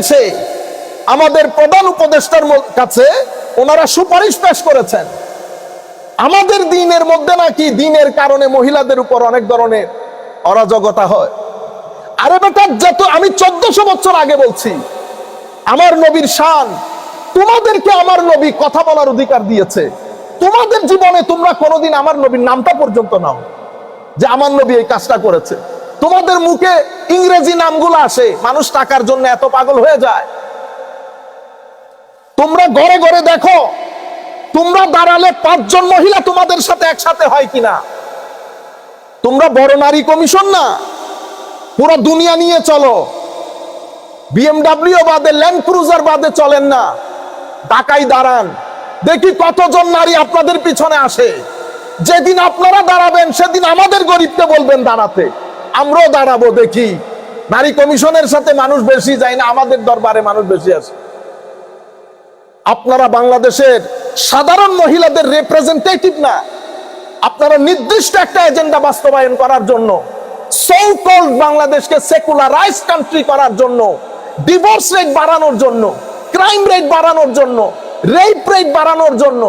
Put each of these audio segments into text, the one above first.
এসে আমাদের প্রধান উপদেষ্টার কাছে ওনারা সুপারিশ পেশ করেছেন। আমাদের দিনের মধ্যে নাকি দিনের কারণে মহিলাদের উপর অনেক ধরনের অরাজকতা হয়। আরে বেটা, যত আমি চোদ্দশো বছর আগে বলছি, আমার নবীর শান তোমাদেরকে আমার নবী কথা বলার অধিকার দিয়েছে। তোমাদের জীবনে তোমরা কোনোদিন আমার নবীর নামটা পর্যন্ত নাও যে আমার নবী এই কাজটা করেছে। তোমাদের মুখে ইংরেজি নামগুলো আসে, মানুষ টাকার জন্য এত পাগল হয়ে যায়। তোমরা ঘরে ঘরে দেখো, তোমরা দাঁড়ালে পাঁচজন মহিলা তোমাদের সাথে একসাথে হয় কিনা? তোমরা বড় নারী কমিশন না? পুরো দুনিয়া নিয়ে চলো। বিএমডাব্লিউ বাদে, ল্যান্ড ক্রুজার বাদে চলেন না। ঢাকাই দাঁড়ান। দেখি কতজন নারী আপনাদের পিছনে আসে। যেদিন আপনারা দাঁড়াবেন, সেদিন আমাদের গরিবকে বলবেন দাঁড়াতে। আমরাও দাঁড়াবো দেখি। নারী কমিশনের সাথে মানুষ বেশি যায় না, আমাদের দরবারে মানুষ বেশি আছে। আপনারা বাংলাদেশের সাধারণ মহিলাদের রিপ্রেজেন্টেটিভ না। আপনারা নির্দিষ্ট একটা এজেন্ডা বাস্তবায়ন করার জন্য সো বাংলাদেশকে সেকুলারাইজ কান্ট্রি করার জন্য ডিভোর্স রেট বাড়ানোর জন্য ক্রাইম রেট বাড়ানোর জন্য রেপ রেট বাড়ানোর জন্য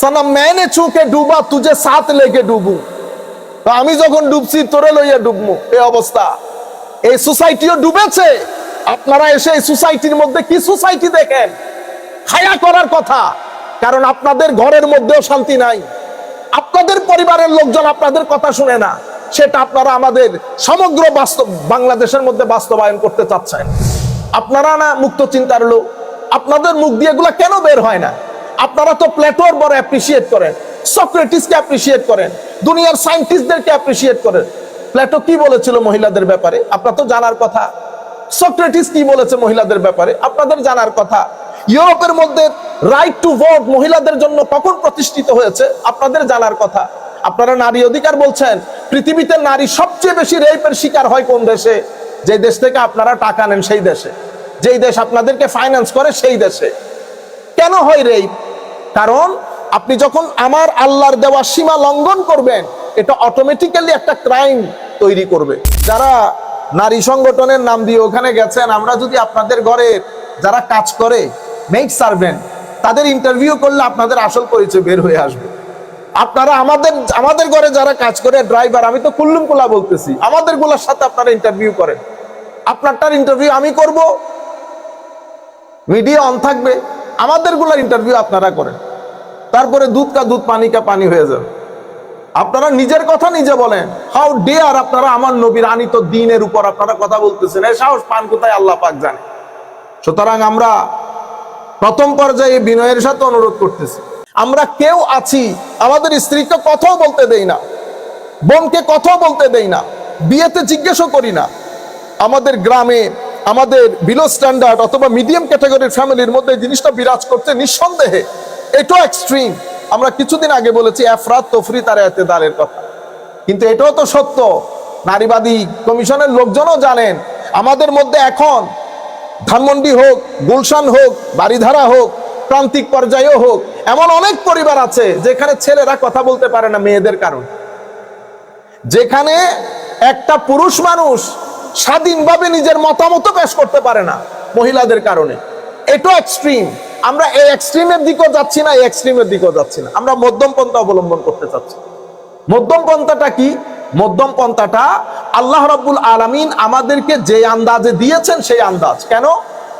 সানা मैंने চুকে ডুবা, তুঝে সাথ লেগে ডুবু। আমি যখন ডুবছি, তোরে লইয়া ডুবমু। এই অবস্থা। এই সোসাইটিও ডুবেছে। আপনারা এসে এই সোসাইটির মধ্যে কি সোসাইটি দেখেন? হায়া করার কথা। কারণ আপনাদের ঘরের মধ্যেও শান্তি নাই। আপনাদের পরিবারের লোকজন আপনাদের কথা শুনে না। সেটা আপনারা আমাদের সমগ্র বাস্তব বাংলাদেশের মধ্যে বাস্তবায়ন করতে চাচ্ছেন। আপনারা না মুক্ত চিন্তার লোক। আপনাদের মুখ দিয়ে এগুলা কেন বের হয় না? আপনারা তো প্লেটোর বড় অ্যাপ্রিসিয়েট করেন। সক্রেটিসকে অ্যাপ্রিসিয়েট করেন, দুনিয়ার সায়েন্টিস্টদেরকে অ্যাপ্রিসিয়েট করেন। প্লেটো কি বলেছিল মহিলাদের ব্যাপারে? আপনার তো জানার কথা। সক্রেটিস কি বলেছে মহিলাদের ব্যাপারে? আপনাদের জানার কথা। ইউরোপের মধ্যে রাইট টু ভোট মহিলাদের জন্য কখন প্রতিষ্ঠিত হয়েছে? আপনাদের জানার কথা। আপনারা নারী অধিকার বলছেন, পৃথিবীতে নারী সবচেয়ে বেশি রেপের শিকার হয় কোন দেশে? যে দেশ থেকে আপনারা টাকা নেন সেই দেশে। যেই দেশ আপনাদেরকে ফাইন্যান্স করে সেই দেশে। কেন হয় রেপ কারণ আপনি যখন আমার আল্লাহর দেওয়া সীমা লঙ্ঘন করবেন, এটা অটোমেটিক্যালি একটা ক্রাইম তৈরি করবে। যারা নারী সংগঠনের নাম দিয়ে ওখানে গেছেন, আমরা যদি আপনাদের ঘরে যারা কাজ করে মেক সার্ভেন্ট তাদের ইন্টারভিউ করলে আপনাদের আসল পরিচয় বের হয়ে আসবে। আপনারা আমাদের আমাদের ঘরে যারা কাজ করে ড্রাইভার আমি তো কুল্লুম কুলা বলতেছি, আমাদেরগুলার সাথে আপনারা ইন্টারভিউ করেন। আপনারটার ইন্টারভিউ আমি করব মিডিয়া অন থাকবে, আমাদেরগুলার ইন্টারভিউ আপনারা করেন। তারপরে দুধ কা দুধ, পানি কা পানি হয়ে যাবে। আপনারা নিজের কথা নিজে বলেন। হাউ ডেয়ার আপনারা আমার নবীর আনিত দিনের উপর আপনারা কথা বলতেছেন? এই সাহস পান কোথায়? আল্লাহ পাক জানে। সুতরাং আমরা প্রথম পর্যায়ে বিনয়ের সাথে অনুরোধ করতেছি। আমরা কেউ আছি, আমাদের স্ত্রীকে কথাও বলতে দেই না, বোনকে কথাও বলতে দেই না, বিয়েতে জিজ্ঞেসও করি না। আমাদের গ্রামে, আমাদের বিলো স্ট্যান্ডার্ড অথবা মিডিয়াম ক্যাটাগরির ফ্যামিলির মধ্যে জিনিসটা বিরাজ করতে নিঃসন্দেহে। এটাও এক্সট্রিম আমরা কিছুদিন আগে বলেছি, এফরাত তফরি তার এতেদারের কথা। কিন্তু এটাও তো সত্য। নারীবাদী কমিশনের লোকজনও জানেন, আমাদের মধ্যে এখন ধানমন্ডি হোক, গুলশান হোক বাড়িধারা হোক, প্রান্তিক পর্যায়েও হোক, এমন অনেক পরিবার আছে যেখানে ছেলেরা কথা বলতে পারে না মেয়েদের কারণে। যেখানে একটা পুরুষ মানুষ স্বাধীনভাবে নিজের মতামত পেশ করতে পারে না মহিলাদের কারণে। এটাও এক্সট্রিম আমরা এই এক্সট্রিমের দিকেও যাচ্ছি না, এই এক্সট্রিমের দিকেও যাচ্ছি না। আমরা মধ্যম পন্থা অবলম্বন করতে চাচ্ছি। মধ্যম পন্থাটা কি? মধ্যম পন্থাটা আল্লাহ রাব্বুল আলামিন আমাদেরকে যে আন্দাজে দিয়েছেন সেই আন্দাজ। কেন?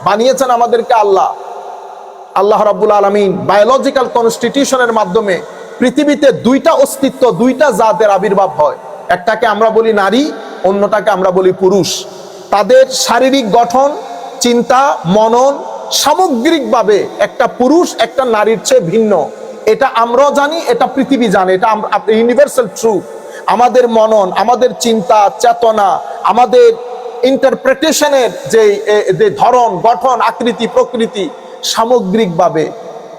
বানিয়েছেন আমাদেরকে আল্লাহ। আল্লাহ রাব্বুল আলামিন বায়োলজিক্যাল কনস্টিটিউশনের মাধ্যমে পৃথিবীতে দুইটা অস্তিত্ব, দুইটা জাতের আবির্ভাব হয়। একটাকে আমরা বলি নারী, অন্যটাকে আমরা বলি পুরুষ। তাদের শারীরিক গঠন, চিন্তা, মনন সামগ্রিকভাবে একটা পুরুষ, একটা নারীর চেয়ে ভিন্ন। এটা আমরাও জানি, এটা পৃথিবী জানে, এটা ইউনিভার্সাল ট্রু আমাদের মনন, আমাদের চিন্তা, চেতনা, আমাদের ইন্টারপ্রিটেশনের যে যে ধরন, গঠন, আকৃতি, প্রকৃতি, সামগ্রিকভাবে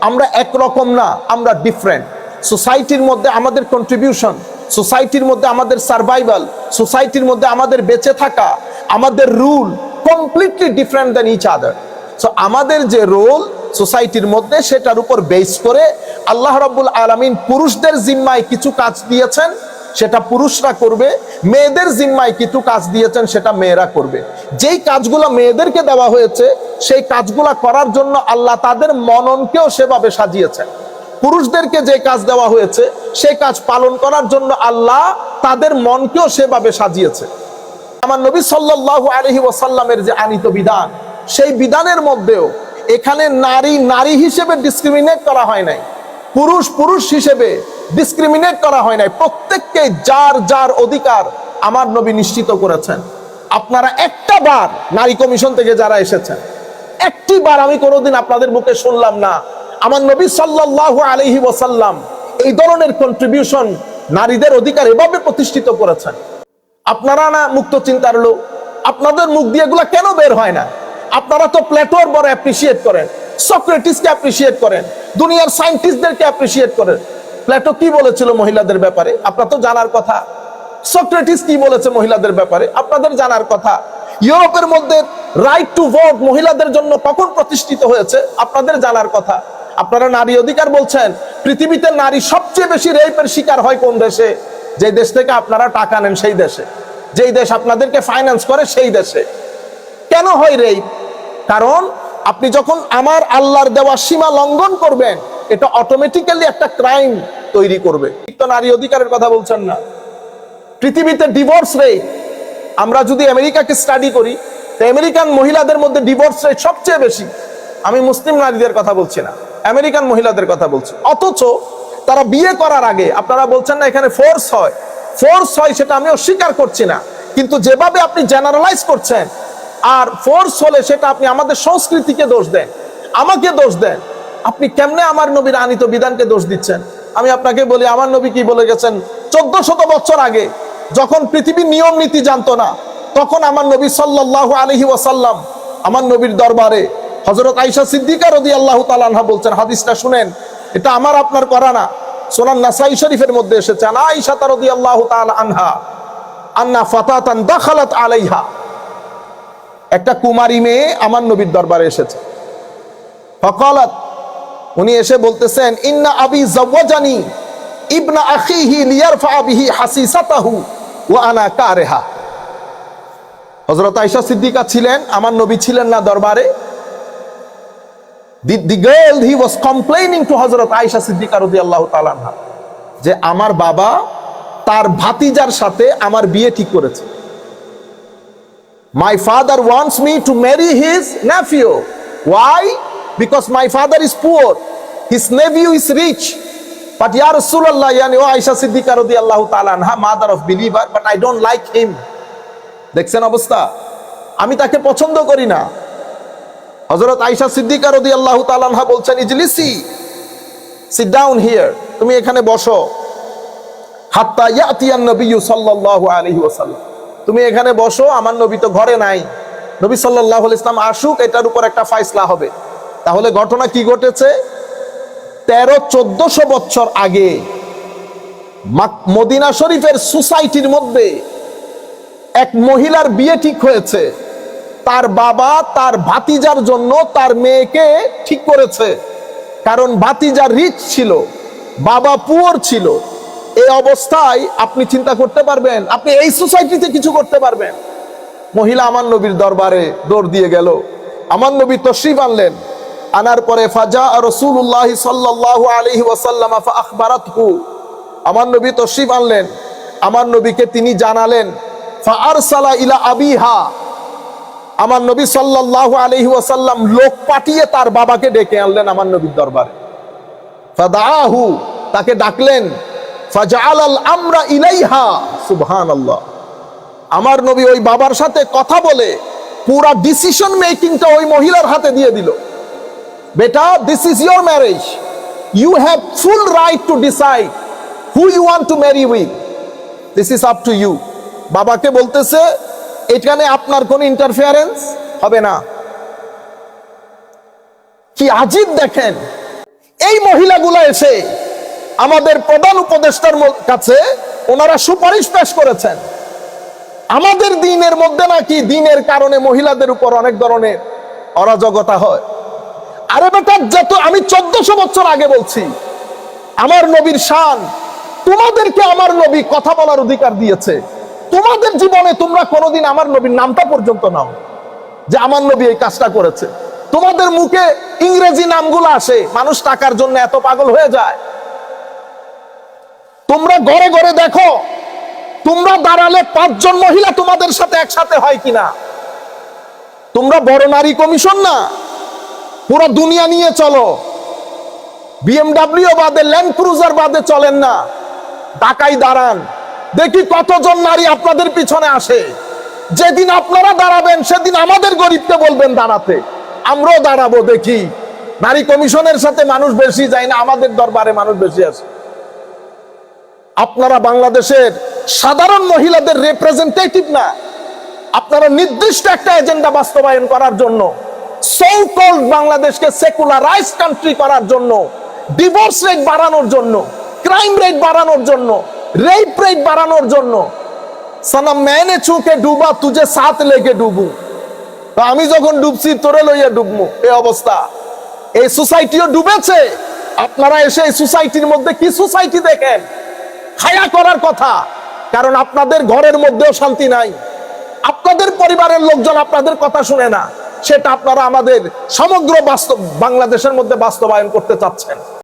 আমরা একরকম না, আমরা ডিফারেন্ট সোসাইটির মধ্যে আমাদের কন্ট্রিবিউশন সোসাইটির মধ্যে আমাদের সার্ভাইভাল সোসাইটির মধ্যে আমাদের বেঁচে থাকা, আমাদের rule completely different than each other so আমাদের যে রোল সোসাইটির মধ্যে সেটার উপর বেস করে আল্লাহ রাব্বুল আলামিন পুরুষদের জিম্মায় কিছু কাজ দিয়েছেন, সেটা পুরুষরা করবে, মেয়েদের জিম্মায় কিছু কাজ দিয়েছেন, সেটা মেয়েরা করবে। যেই কাজগুলো মেয়েদেরকে দেওয়া হয়েছে, সেই কাজগুলো করার জন্য আল্লাহ তাদের মননকেও সেভাবে সাজিয়েছেন। পুরুষদেরকে যে কাজ দেওয়া হয়েছে, সেই কাজ পালন করার জন্য আল্লাহ তাদের মনকেও সেভাবে সাজিয়েছে। আমার নবী সাল্লাল্লাহু আলাইহি ওয়াসাল্লামের যে আনিত বিধান সেই বিধানের মধ্যেও এখানে নারী নারী হিসেবে ডিসক্রিমিনেট করা হয় নাই। পুরুষ পুরুষ হিসেবে ডিসক্রিমিনেট করা হয় নাই। প্রত্যেককে যার যার অধিকার আমার নবী নিশ্চিত করেছেন। আপনারা একটা বার নারী কমিশন থেকে যারা এসেছেন, একটি বার আমি কোনোদিন আপনাদের মুখে শুনলাম না। আমার নবী সাল্লাল্লাহু আলাইহি ওয়াসাল্লাম এই ধরনের কন্ট্রিবিউশন নারীদের অধিকার এভাবে প্রতিষ্ঠিত করেছেন। আপনারা না মুক্ত চিন্তার লোক। আপনাদের মুখ দিয়ে এগুলা কেন বের হয় না? আপনারা তো প্লেটোর বড় অ্যাপ্রিসিয়েট করেন, সক্রেটিসকে অ্যাপ্রিসিয়েট করেন, দুনিয়ার সায়েন্টিস্টদেরকে অ্যাপ্রিসিয়েট করেন। প্লেটো কি বলেছিল মহিলাদের ব্যাপারে? আপনার তো জানার কথা। সক্রেটিস কি বলেছে মহিলাদের ব্যাপারে? আপনাদের জানার কথা। ইউরোপের মধ্যে রাইট টু ভোট মহিলাদের জন্য কখন প্রতিষ্ঠিত হয়েছে? আপনাদের জানার কথা। আপনারা নারী অধিকার বলছেন, পৃথিবীতে নারী সবচেয়ে বেশি রেপের শিকার হয় কোন দেশে? যে দেশ থেকে আপনারা টাকা নেন সেই দেশে। যেই দেশ আপনাদেরকে ফাইন্যান্স করে সেই দেশে। কেন হয় রেপ কারণ আপনি যখন আমার আল্লাহর দেওয়া সীমা লঙ্ঘন করবেন, এটা অটোমেটিক্যালি একটা ক্রাইম তৈরি করবে। তো নারী অধিকারের কথা বলছেন না। পৃথিবীতে ডিভোর্স রেট আমরা যদি আমেরিকাকে স্টাডি করি, তো আমেরিকান মহিলাদের মধ্যে ডিভোর্স রেট সবচেয়ে বেশি। আমি মুসলিম নারীদের কথা বলছি না, আমেরিকান মহিলাদের কথা বলছি। অথচ তারা বিয়ে করার আগে, আপনারা বলছেন না এখানে ফোর্স হয়। ফোর্স হয় সেটা আমি অস্বীকার করছি না। কিন্তু যেভাবে আপনি জেনারেলাইজ করছেন আর ফোর্স হলে সেটা আপনি আমাদের সংস্কৃতিকে দোষ দেন, আমাকে দোষ দেন। আপনি কেমনে আমার নবীর আনিত বিধানকে দোষ দিচ্ছেন? আমি আপনাকে বলি, আমার নবী কি বলে গেছেন? চোদ্দ শত বছর আগে যখন পৃথিবীর নিয়ম নীতি জানতো না, তখন আমার নবী সাল্লাল্লাহু আলহি ওয়াসাল্লাম আমার নবীর দরবারে হজরত আইসা সিদ্দিকা রদি আল্লাহ তালানহা বলছেন, হাদিসটা শুনেন, এটা আমার, আপনার করা না। সোনান নাসাই শরীফের মধ্যে এসেছে, আনা আইসা রদি আল্লাহ তাআলা আনহা, আন্না ফাতাতান আলাইহা। একটা কুমারী মেয়ে আমার নবীর দরবারে এসেছে। ফকালাত, উনি এসে বলতেছেন, ইন্না আবি জাওয়াজানি ইবনা আখিহি লিয়ারফা বিহি হাসিসাতাহু ওয়া আনা কারেহা। হযরত আয়েশা সিদ্দিকা ছিলেন, আমার নবী ছিলেন না দরবারে। The the girl he was complaining to Hazrat Ayesha Siddiqa রাদিয়াল্লাহু তাআলা যে আমার বাবা তার ভাতিজার সাথে আমার বিয়ে ঠিক করেছে। My father wants me to marry his nephew. Why? Because my father is poor. His nephew is rich. But Ya Rasulullah, yani, oh Aisha Siddiqa radiallahu ta'ala anha, mother of believer, but I don't like him. দেখছেন অবস্থা আমি তাকে পছন্দ করি না হজরত আইসা সিদ্দিকা রদি আল্লাহ তালানহা বলছেন ইজলিসি সিট ডাউন হিয়ার তুমি এখানে বসো হাত্তা ইয়াতিয়ান নবী সাল্লাল্লাহু আলাইহি ওয়াসাল্লাম তুমি এখানে বসো, আমার নবী তো ঘরে নাই। নবী সাল্লাহ ইসলাম আসুক, এটার উপর একটা ফাইসলা হবে। তাহলে ঘটনা কি ঘটেছে? তেরো, চোদ্দশো বছর আগে মদিনা শরীফের সোসাইটির মধ্যে এক মহিলার বিয়ে ঠিক হয়েছে। তার বাবা তার ভাতিজার জন্য তার মেয়েকে ঠিক করেছে। কারণ ভাতিজা রিচ ছিল, বাবা পুয়ার ছিল। এই অবস্থায় আপনি চিন্তা করতে পারবেন, আপনি এই সোসাইটিতে কিছু করতে পারবেন। মহিলা আমার নবীর দরবারে দৌড় দিয়ে গেল। আমার নবী তশরিফ আনলেন। আনার পরে ফাজা রসুল্লাহ সাল্লাহ আলহি ওয়াসাল্লাম আখবারাতহু। আমার নবী তশরিফ আনলেন। আমার নবীকে তিনি জানালেন ইলা আবিহা। আমার নবী সাল্লাল্লাহু আলাইহি ওয়াসাল্লাম লোক পাঠিয়ে তার বাবাকে ডেকে আনলেন আমার নবীর দরবারে। ফাদাহু তাকে ডাকলেন আমরা ইলাইহা, সুবহানাল্লাহ। আমার নবী ওই বাবার সাথে কথা বলে পুরা ডিসিশন মেকিংটা ওই মহিলার হাতে দিয়ে দিল। বেটা this is your marriage you have full right to decide who you want to marry with this is up to you বাবাকে বলতেছে, এখানে আপনার কোন ইন্টারফিয়ারেন্স হবে না। কি আজীব দেখেন। এই মহিলাগুলো এসে আমাদের প্রধান উপদেষ্টার কাছে ওনারা সুপারিশ পেশ করেছেন। আমাদের দিনের মধ্যে নাকি দিনের কারণে মহিলাদের উপর অনেক ধরনের অরাজকতা হয়। আরে বেটা, যত আমি চোদ্দশো বছর আগে বলছি, আমার নবীর শান তোমাদেরকে আমার নবী কথা বলার অধিকার দিয়েছে। তোমাদের জীবনে তোমরা কোনোদিন আমার নবীর নামটা পর্যন্ত নাও, যে আমার নবী এই কাজটা করেছে। তোমাদের মুখে ইংরেজি নামগুলো আসে, মানুষ টাকার জন্য এত পাগল হয়ে যায়। তোমরা ঘরে ঘরে দেখো, তোমরা দাঁড়ালে পাঁচজন মহিলা তোমাদের সাথে একসাথে হয় কিনা? তোমরা বড় নারী কমিশন না? পুরো দুনিয়া নিয়ে চলো। বিএমডাব্লিউ বাদে, ল্যান্ড ক্রুজার বাদে চলেন না। ঢাকায় দাঁড়ান। দেখি কতজন নারী আপনাদের পিছনে আসে। যেদিন আপনারা দাঁড়াবেন, সেদিন আমাদের গরিবকে বলবেন দাঁড়াতে। আমরাও দাঁড়াবো, দেখি। নারী কমিশনের সাথে মানুষ বেশি যায় না, আমাদের দরবারে মানুষ বেশি আসে। আপনারা বাংলাদেশের সাধারণ মহিলাদের রিপ্রেজেন্টেটিভ না। আপনারা নির্দিষ্ট একটা এজেন্ডা বাস্তবায়ন করার জন্য সো কল্ড বাংলাদেশকে সেকুলারাইজ কান্ট্রি করার জন্য ডিভোর্স রেট বাড়ানোর জন্য ক্রাইম রেট বাড়ানোর জন্য রেপ রেট বাড়ানোর জন্য সানা मैंने চুকে ডুবা তুঝে সাথ লেগে ডুবু। তো আমি যখন ডুবছি, তোরে লইয়া ডুবমু এই অবস্থা। এই সোসাইটিও ডুবেছে। আপনারা এসে এই সোসাইটির মধ্যে কি সোসাইটি দেখেন? হায়া করার কথা। কারণ আপনাদের ঘরের মধ্যেও শান্তি নাই। আপনাদের পরিবারের লোকজন আপনাদের কথা শুনে না। সেটা আপনারা আমাদের সমগ্র বাস্তব বাংলাদেশের মধ্যে বাস্তবায়ন করতে চাচ্ছেন।